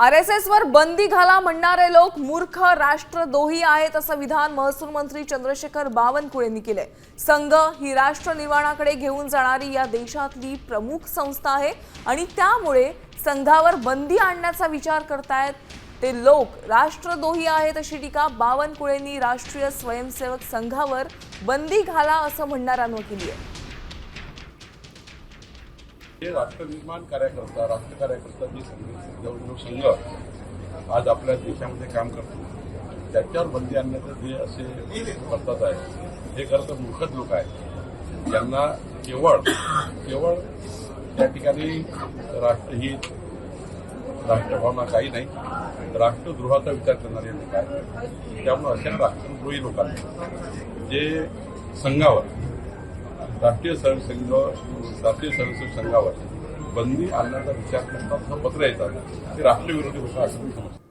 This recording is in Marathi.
आर एस एस वर बंदी घाला म्हणणारे लोक मूर्ख राष्ट्रद्रोही आहेत असं विधान महसूल मंत्री चंद्रशेखर बावनकुळेंनी केलंय. संघ ही राष्ट्र निर्माणाकडे घेऊन जाणारी या देशातली प्रमुख संस्था आहे आणि त्यामुळे संघावर बंदी आणण्याचा विचार करतायत ते लोक. राष्ट्रद्रोही आहेत अशी टीका बावनकुळेंनी राष्ट्रीय स्वयंसेवक संघावर बंदी घाला असं म्हणणाऱ्यांवर केली आहे हे राष्ट्रनिर्माण कार्यकर्ता राष्ट्र कार्यकर्ता जे संघ संघ आज आपल्या देशामध्ये काम करतो त्याच्यावर बंदी आणण्याचं जे असे करतात आहे. हे खरं तर मूर्खच लोक आहेत. यांना केवळ केवळ त्या ठिकाणी राष्ट्रहित राष्ट्रभावना काही नाही राष्ट्रद्रोहाचा विचार करणारे लोक आहेत. त्यामुळे अशा राष्ट्रद्रोही लोकांना जे संघावर राष्ट्रीय स्वयं संघ राष्ट्रीय स्वयंसेवक संघावर बंदी आणण्याचा विचार करतात पत्र येतात. ते राष्ट्रविरोधी लोक असं मी समजतो.